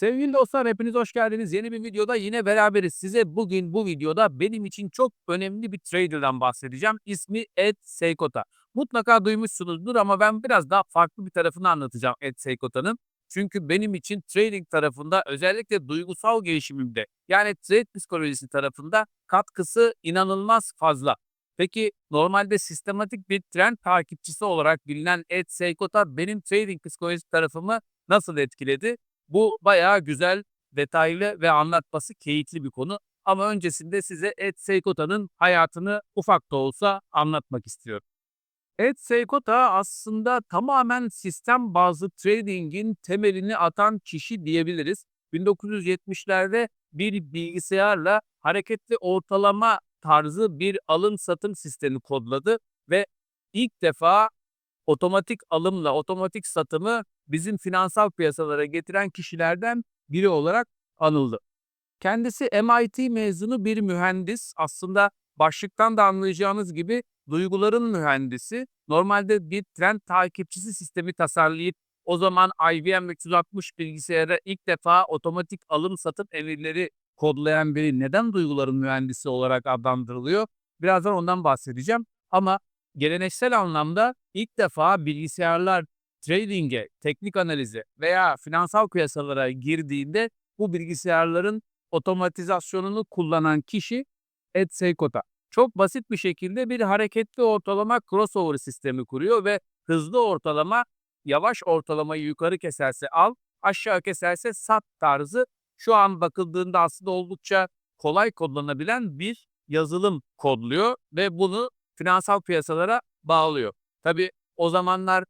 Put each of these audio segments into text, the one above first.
Sevgili dostlar hepiniz hoş geldiniz. Yeni bir videoda yine beraberiz. Size bugün bu videoda benim için çok önemli bir trader'dan bahsedeceğim. İsmi Ed Seykota. Mutlaka duymuşsunuzdur ama ben biraz daha farklı bir tarafını anlatacağım Ed Seykota'nın. Çünkü benim için trading tarafında özellikle duygusal gelişimimde yani trade psikolojisi tarafında katkısı inanılmaz fazla. Peki normalde sistematik bir trend takipçisi olarak bilinen Ed Seykota benim trading psikolojisi tarafımı nasıl etkiledi? Bu bayağı güzel, detaylı ve anlatması keyifli bir konu. Ama öncesinde size Ed Seykota'nın hayatını ufak da olsa anlatmak istiyorum. Ed Seykota aslında tamamen sistem bazlı trading'in temelini atan kişi diyebiliriz. 1970'lerde bir bilgisayarla hareketli ortalama tarzı bir alım satım sistemi kodladı ve ilk defa otomatik alımla otomatik satımı bizim finansal piyasalara getiren kişilerden biri olarak anıldı. Kendisi MIT mezunu bir mühendis. Aslında başlıktan da anlayacağınız gibi duyguların mühendisi. Normalde bir trend takipçisi sistemi tasarlayıp o zaman IBM 360 bilgisayara ilk defa otomatik alım satım emirleri kodlayan biri neden duyguların mühendisi olarak adlandırılıyor? Birazdan ondan bahsedeceğim. Ama geleneksel anlamda ilk defa bilgisayarlar trading'e, teknik analize veya finansal piyasalara girdiğinde bu bilgisayarların otomatizasyonunu kullanan kişi Ed Seykota. Çok basit bir şekilde bir hareketli ortalama crossover sistemi kuruyor ve hızlı ortalama yavaş ortalamayı yukarı keserse al, aşağı keserse sat tarzı şu an bakıldığında aslında oldukça kolay kodlanabilen bir yazılım kodluyor ve bunu finansal piyasalara bağlıyor. Tabi o zamanlar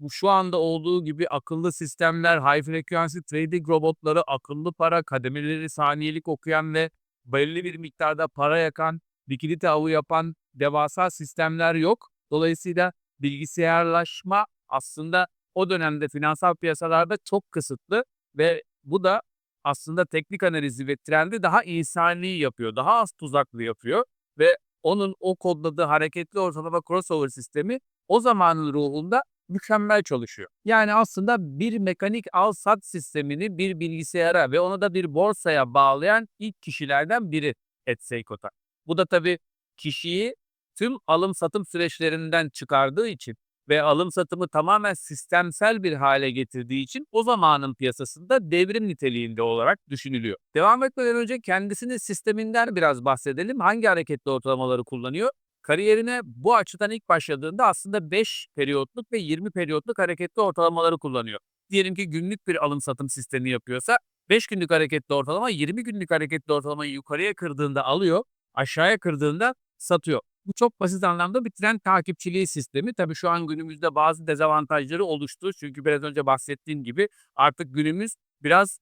bu şu anda olduğu gibi akıllı sistemler, high frequency trading robotları, akıllı para, kademeleri saniyelik okuyan ve belli bir miktarda para yakan, likidite avı yapan devasa sistemler yok. Dolayısıyla bilgisayarlaşma aslında o dönemde finansal piyasalarda çok kısıtlı ve bu da aslında teknik analizi ve trendi daha insani yapıyor, daha az tuzaklı yapıyor ve onun o kodladığı hareketli ortalama crossover sistemi o zamanın ruhunda mükemmel çalışıyor. Yani aslında bir mekanik al-sat sistemini bir bilgisayara ve onu da bir borsaya bağlayan ilk kişilerden biri Ed Seykota. Bu da tabii kişiyi tüm alım-satım süreçlerinden çıkardığı için ve alım satımı tamamen sistemsel bir hale getirdiği için o zamanın piyasasında devrim niteliğinde olarak düşünülüyor. Devam etmeden önce kendisinin sisteminden biraz bahsedelim. Hangi hareketli ortalamaları kullanıyor? Kariyerine bu açıdan ilk başladığında aslında 5 periyotluk ve 20 periyotluk hareketli ortalamaları kullanıyor. Diyelim ki günlük bir alım satım sistemi yapıyorsa 5 günlük hareketli ortalama 20 günlük hareketli ortalamayı yukarıya kırdığında alıyor, aşağıya kırdığında satıyor. Bu çok basit anlamda bir trend takipçiliği sistemi. Tabii şu an günümüzde bazı dezavantajları oluştu. Çünkü biraz önce bahsettiğim gibi artık günümüz biraz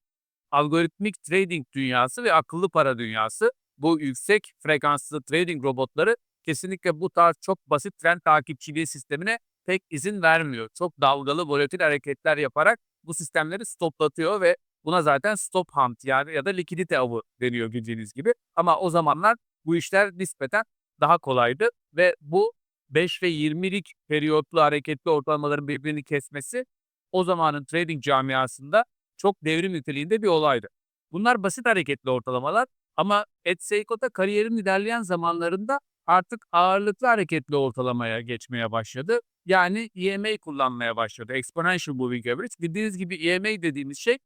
algoritmik trading dünyası ve akıllı para dünyası. Bu yüksek frekanslı trading robotları kesinlikle bu tarz çok basit trend takipçiliği sistemine pek izin vermiyor. Çok dalgalı volatil hareketler yaparak bu sistemleri stoplatıyor ve buna zaten stop hunt yani ya da likidite avı deniyor bildiğiniz gibi. Ama o zamanlar bu işler nispeten daha kolaydı ve bu 5 ve 20'lik periyotlu hareketli ortalamaların birbirini kesmesi o zamanın trading camiasında çok devrim niteliğinde bir olaydı. Bunlar basit hareketli ortalamalar ama Ed Seykota kariyerin ilerleyen zamanlarında artık ağırlıklı hareketli ortalamaya geçmeye başladı. Yani EMA kullanmaya başladı. Exponential Moving Average. Bildiğiniz gibi EMA dediğimiz şey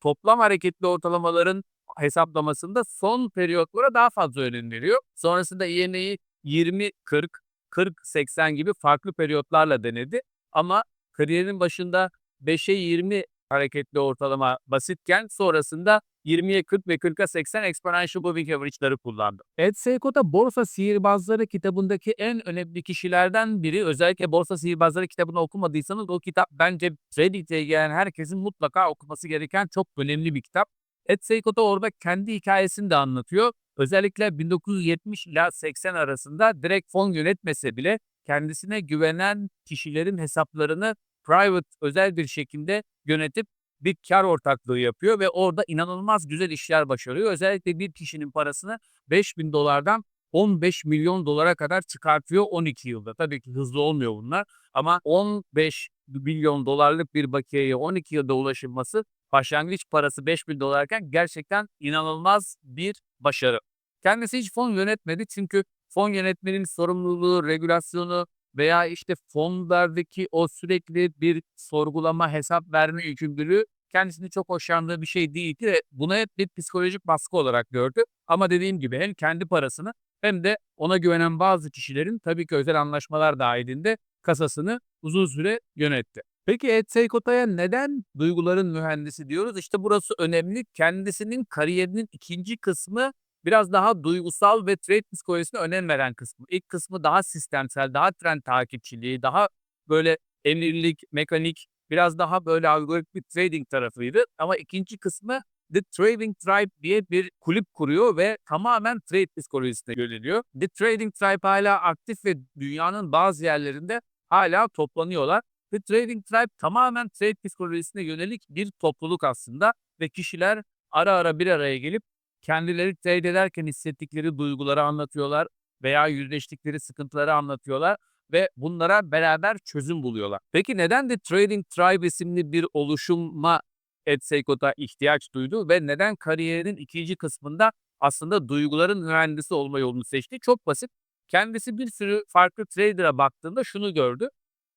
toplam hareketli ortalamaların hesaplamasında son periyotlara daha fazla önem veriyor. Sonrasında EMA'yı 20, 40, 40, 80 gibi farklı periyotlarla denedi. Ama kariyerin başında 5'e 20 hareketli ortalama basitken sonrasında 20'ye 40 ve 40'a 80 exponential moving average'ları kullandı. Ed Seykota Borsa Sihirbazları kitabındaki en önemli kişilerden biri. Özellikle Borsa Sihirbazları kitabını okumadıysanız o kitap bence trading'e gelen herkesin mutlaka okuması gereken çok önemli bir kitap. Ed Seykota orada kendi hikayesini de anlatıyor. Özellikle 1970 ile 80 arasında direkt fon yönetmese bile kendisine güvenen kişilerin hesaplarını private özel bir şekilde yönetip bir kar ortaklığı yapıyor ve orada inanılmaz güzel işler başarıyor. Özellikle bir kişinin parasını 5000 dolardan 15 milyon dolara kadar çıkartıyor 12 yılda. Tabii ki hızlı olmuyor bunlar ama 15 milyon dolarlık bir bakiyeye 12 yılda ulaşılması başlangıç parası 5000 dolarken gerçekten inanılmaz bir başarı. Kendisi hiç fon yönetmedi çünkü fon yönetmenin sorumluluğu, regülasyonu veya işte fonlardaki o sürekli bir sorgulama, hesap verme yükümlülüğü kendisini çok hoşlandığı bir şey değildi ve bunu hep bir psikolojik baskı olarak gördü. Ama dediğim gibi hem kendi parasını hem de ona güvenen bazı kişilerin tabii ki özel anlaşmalar dahilinde kasasını uzun süre yönetti. Peki Ed Seykota'ya neden duyguların mühendisi diyoruz? İşte burası önemli. Kendisinin kariyerinin ikinci kısmı biraz daha duygusal ve trade psikolojisine önem veren kısmı. İlk kısmı daha sistemsel, daha trend takipçiliği, daha böyle emirlik, mekanik, biraz daha böyle algoritmik trading tarafıydı. Ama ikinci kısmı The Trading Tribe diye bir kulüp kuruyor ve tamamen trade psikolojisine yöneliyor. The Trading Tribe hala aktif ve dünyanın bazı yerlerinde hala toplanıyorlar. The Trading Tribe tamamen trade psikolojisine yönelik bir topluluk aslında ve kişiler ara ara bir araya gelip kendileri trade ederken hissettikleri duyguları anlatıyorlar veya yüzleştikleri sıkıntıları anlatıyorlar ve bunlara beraber çözüm buluyorlar. Peki neden de Trading Tribe isimli bir oluşuma Ed Seykot'a ihtiyaç duydu ve neden kariyerinin ikinci kısmında aslında duyguların mühendisi olma yolunu seçti? Çok basit. Kendisi bir sürü farklı trader'a baktığında şunu gördü.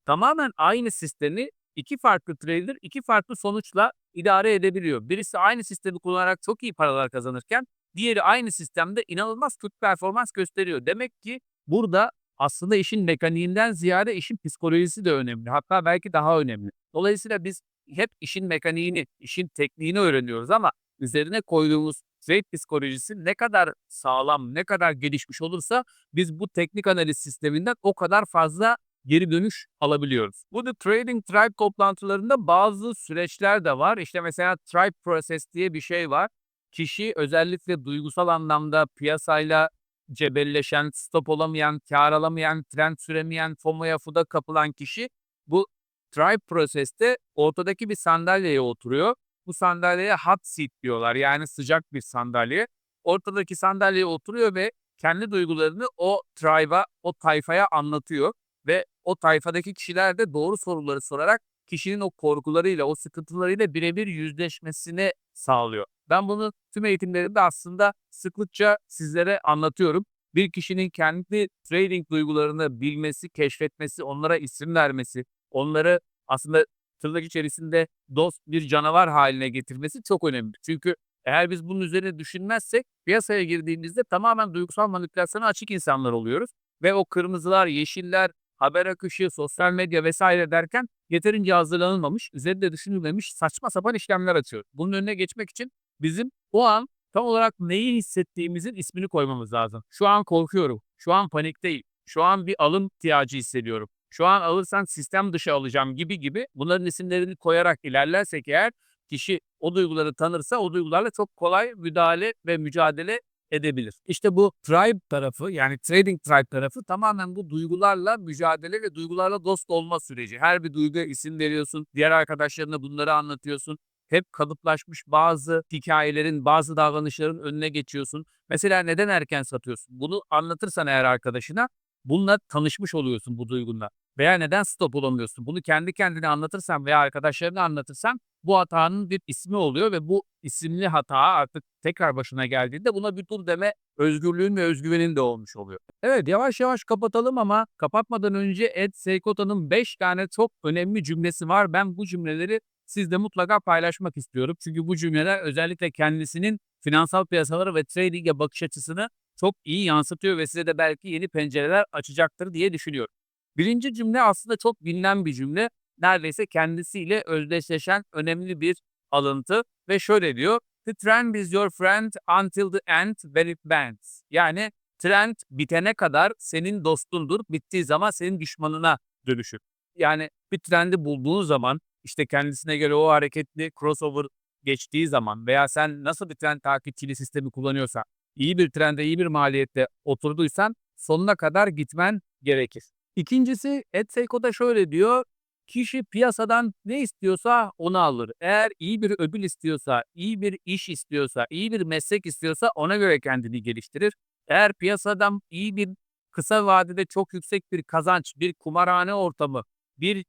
Tamamen aynı sistemi iki farklı trader iki farklı sonuçla idare edebiliyor. Birisi aynı sistemi kullanarak çok iyi paralar kazanırken diğeri aynı sistemde inanılmaz kötü performans gösteriyor. Demek ki burada aslında işin mekaniğinden ziyade işin psikolojisi de önemli. Hatta belki daha önemli. Dolayısıyla biz hep işin mekaniğini, işin tekniğini öğreniyoruz ama üzerine koyduğumuz trade psikolojisi ne kadar sağlam, ne kadar gelişmiş olursa biz bu teknik analiz sisteminden o kadar fazla geri dönüş alabiliyoruz. Bu The Trading Tribe toplantılarında bazı süreçler de var. İşte mesela Tribe Process diye bir şey var. Kişi özellikle duygusal anlamda piyasayla cebelleşen, stop olamayan, kar alamayan, trend süremeyen, FOMO'ya FUD'a kapılan kişi bu Tribe Process'te ortadaki bir sandalyeye oturuyor. Bu sandalyeye hot seat diyorlar. Yani sıcak bir sandalye. Ortadaki sandalyeye oturuyor ve kendi duygularını o tribe'a, o tayfaya anlatıyor ve o tayfadaki kişiler de doğru soruları sorarak kişinin o korkularıyla, o sıkıntılarıyla birebir yüzleşmesini sağlıyor. Ben bunu tüm eğitimlerimde aslında sıklıkça sizlere anlatıyorum. Bir kişinin kendi trading duygularını bilmesi, keşfetmesi, onlara isim vermesi, onları aslında tırnak içerisinde dost bir canavar haline getirmesi çok önemli. Çünkü eğer biz bunun üzerine düşünmezsek piyasaya girdiğimizde tamamen duygusal manipülasyona açık insanlar oluyoruz. Ve o kırmızılar, yeşiller, haber akışı, sosyal medya vesaire derken yeterince hazırlanılmamış, üzerinde düşünülmemiş saçma sapan işlemler açıyor. Bunun önüne geçmek için bizim o an tam olarak neyi hissettiğimizin ismini koymamız lazım. Şu an korkuyorum, şu an panikteyim, şu an bir alım ihtiyacı hissediyorum. Şu an alırsan sistem dışı alacağım gibi gibi bunların isimlerini koyarak ilerlersek eğer kişi o duyguları tanırsa o duygularla çok kolay müdahale ve mücadele edebilir. İşte bu tribe tarafı yani trading tribe tarafı tamamen bu duygularla mücadele ve duygularla dost olma süreci. Her bir duyguya isim veriyorsun, diğer arkadaşlarına bunları anlatıyorsun. Hep kalıplaşmış bazı hikayelerin, bazı davranışların önüne geçiyorsun. Mesela neden erken satıyorsun? Bunu anlatırsan eğer arkadaşına bununla tanışmış oluyorsun bu duygunla. Veya neden stop olamıyorsun? Bunu kendi kendine anlatırsan veya arkadaşlarına anlatırsan bu hatanın bir ismi oluyor ve bu isimli hata artık tekrar başına geldiğinde buna bir dur deme özgürlüğün ve özgüvenin de olmuş oluyor. Evet yavaş yavaş kapatalım ama kapatmadan önce Ed Seykota'nın 5 tane çok önemli cümlesi var. Ben bu cümleleri sizle mutlaka paylaşmak istiyorum. Çünkü bu cümleler özellikle kendisinin finansal piyasalara ve trading'e bakış açısını çok iyi yansıtıyor ve size de belki yeni pencereler açacaktır diye düşünüyorum. Birinci cümle aslında çok bilinen bir cümle. Neredeyse kendisiyle özdeşleşen önemli bir alıntı ve şöyle diyor. The trend is your friend until the end when it bends. Yani trend bitene kadar senin dostundur, bittiği zaman senin düşmanına dönüşür. Yani bir trendi bulduğun zaman işte kendisine göre o hareketli crossover geçtiği zaman veya sen nasıl bir trend takipçili sistemi kullanıyorsan iyi bir trende iyi bir maliyette oturduysan sonuna kadar gitmen gerekir. İkincisi Ed Seiko da şöyle diyor. Kişi piyasadan ne istiyorsa onu alır. Eğer iyi bir ödül istiyorsa, iyi bir iş istiyorsa, iyi bir meslek istiyorsa ona göre kendini geliştirir. Eğer piyasadan iyi bir kısa vadede çok yüksek bir kazanç, bir kumarhane ortamı, bir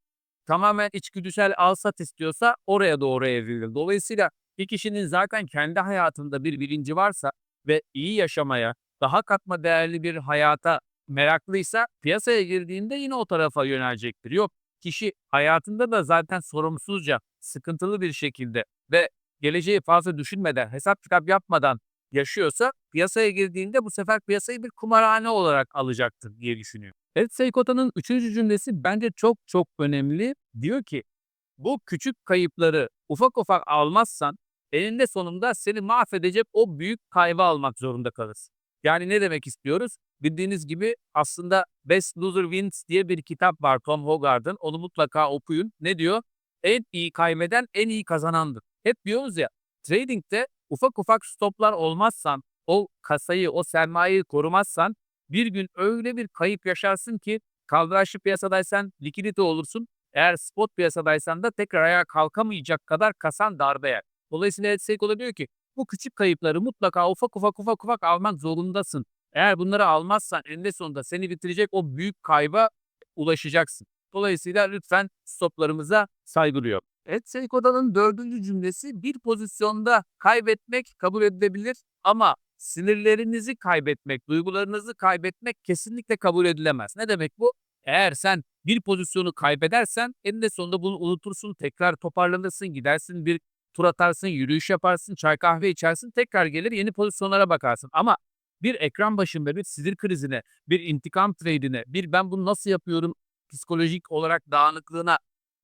tamamen içgüdüsel al-sat istiyorsa oraya doğru evrilir. Dolayısıyla bir kişinin zaten kendi hayatında bir bilinci varsa ve iyi yaşamaya, daha katma değerli bir hayata meraklıysa piyasaya girdiğinde yine o tarafa yönelecektir. Yok kişi hayatında da zaten sorumsuzca, sıkıntılı bir şekilde ve geleceği fazla düşünmeden, hesap kitap yapmadan yaşıyorsa piyasaya girdiğinde bu sefer piyasayı bir kumarhane olarak alacaktır diye düşünüyorum. Evet Seykota'nın üçüncü cümlesi bence çok çok önemli. Diyor ki bu küçük kayıpları ufak ufak almazsan eninde sonunda seni mahvedecek o büyük kaybı almak zorunda kalırsın. Yani ne demek istiyoruz? Bildiğiniz gibi aslında Best Loser Wins diye bir kitap var Tom Hogarth'ın. Onu mutlaka okuyun. Ne diyor? En iyi kaybeden en iyi kazanandır. Hep diyoruz ya trading'de ufak ufak stoplar olmazsan, o kasayı, o sermayeyi korumazsan bir gün öyle bir kayıp yaşarsın ki kaldıraçlı piyasadaysan likidite olursun. Eğer spot piyasadaysan da tekrar ayağa kalkamayacak kadar kasan darbe yer. Dolayısıyla Etseko diyor ki bu küçük kayıpları mutlaka ufak ufak ufak ufak almak zorundasın. Eğer bunları almazsan eninde sonunda seni bitirecek o büyük kayba ulaşacaksın. Dolayısıyla lütfen stoplarımıza saygı duyuyor. Etsekoda'nın dördüncü cümlesi bir pozisyonda kaybetmek kabul edilebilir ama sinirlerinizi kaybetmek, duygularınızı kaybetmek kesinlikle kabul edilemez. Ne demek bu? Eğer sen bir pozisyonu kaybedersen eninde sonunda bunu unutursun, tekrar toparlanırsın, gidersin bir tur atarsın, yürüyüş yaparsın, çay kahve içersin, tekrar gelir yeni pozisyonlara bakarsın. Ama bir ekran başında bir sinir krizine, bir intikam trade'ine, bir ben bunu nasıl yapıyorum psikolojik olarak dağınıklığına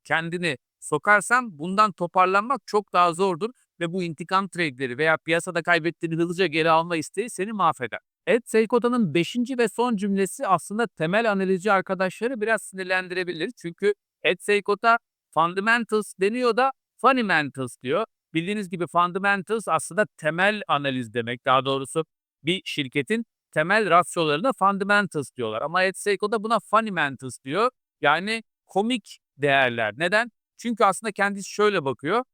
kendini sokarsan bundan toparlanmak çok daha zordur ve bu intikam trade'leri veya piyasada kaybettiğini hızlıca geri alma isteği seni mahveder. Ed Seykota'nın 5. ve son cümlesi aslında temel analizci arkadaşları biraz sinirlendirebilir. Çünkü Ed Seykota fundamentals deniyor da fundamentals diyor. Bildiğiniz gibi fundamentals aslında temel analiz demek. Daha doğrusu bir şirketin temel rasyolarına fundamentals diyorlar. Ama Ed Seiko buna fundamentals diyor. Yani komik değerler. Neden? Çünkü aslında kendisi şöyle bakıyor.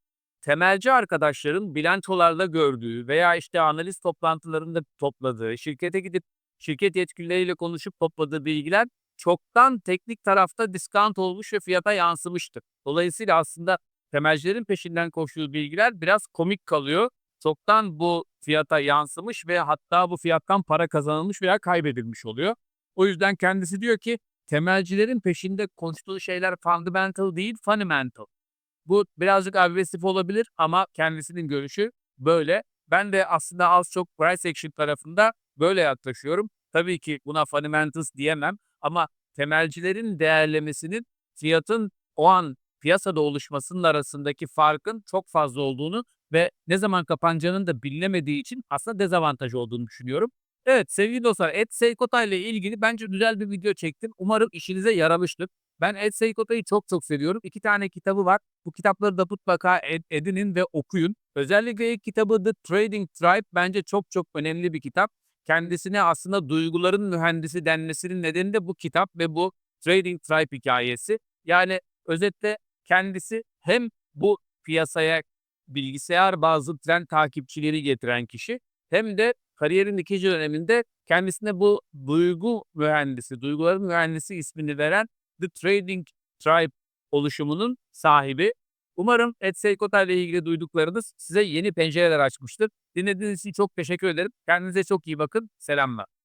Temelci arkadaşların bilançolarla gördüğü veya işte analiz toplantılarında topladığı, şirkete gidip şirket yetkilileriyle konuşup topladığı bilgiler çoktan teknik tarafta diskant olmuş ve fiyata yansımıştır. Dolayısıyla aslında temelcilerin peşinden koştuğu bilgiler biraz komik kalıyor. Çoktan bu fiyata yansımış ve hatta bu fiyattan para kazanılmış veya kaybedilmiş oluyor. O yüzden kendisi diyor ki temelcilerin peşinde konuştuğu şeyler fundamental değil, fundamental. Bu birazcık agresif olabilir ama kendisinin görüşü böyle. Ben de aslında az çok price action tarafında böyle yaklaşıyorum. Tabii ki buna fundamentals diyemem ama temelcilerin değerlemesinin fiyatın o an piyasada oluşmasının arasındaki farkın çok fazla olduğunu ve ne zaman kapanacağının da bilinemediği için aslında dezavantaj olduğunu düşünüyorum. Evet sevgili dostlar Ed Seykota ile ilgili bence güzel bir video çektim. Umarım işinize yaramıştır. Ben Ed Seykota'yı çok çok seviyorum. İki tane kitabı var. Bu kitapları da mutlaka ed edinin ve okuyun. Özellikle ilk kitabı The Trading Tribe bence çok çok önemli bir kitap. Kendisine aslında duyguların mühendisi denmesinin nedeni de bu kitap ve bu Trading Tribe hikayesi. Yani özetle kendisi hem bu piyasaya bilgisayar bazı trend takipçileri getiren kişi hem de kariyerin ikinci döneminde kendisine bu duygu mühendisi, duyguların mühendisi ismini veren The Trading Tribe oluşumunun sahibi. Umarım Ed Seykota ile ilgili duyduklarınız size yeni pencereler açmıştır. Dinlediğiniz için çok teşekkür ederim. Kendinize çok iyi bakın. Selamlar.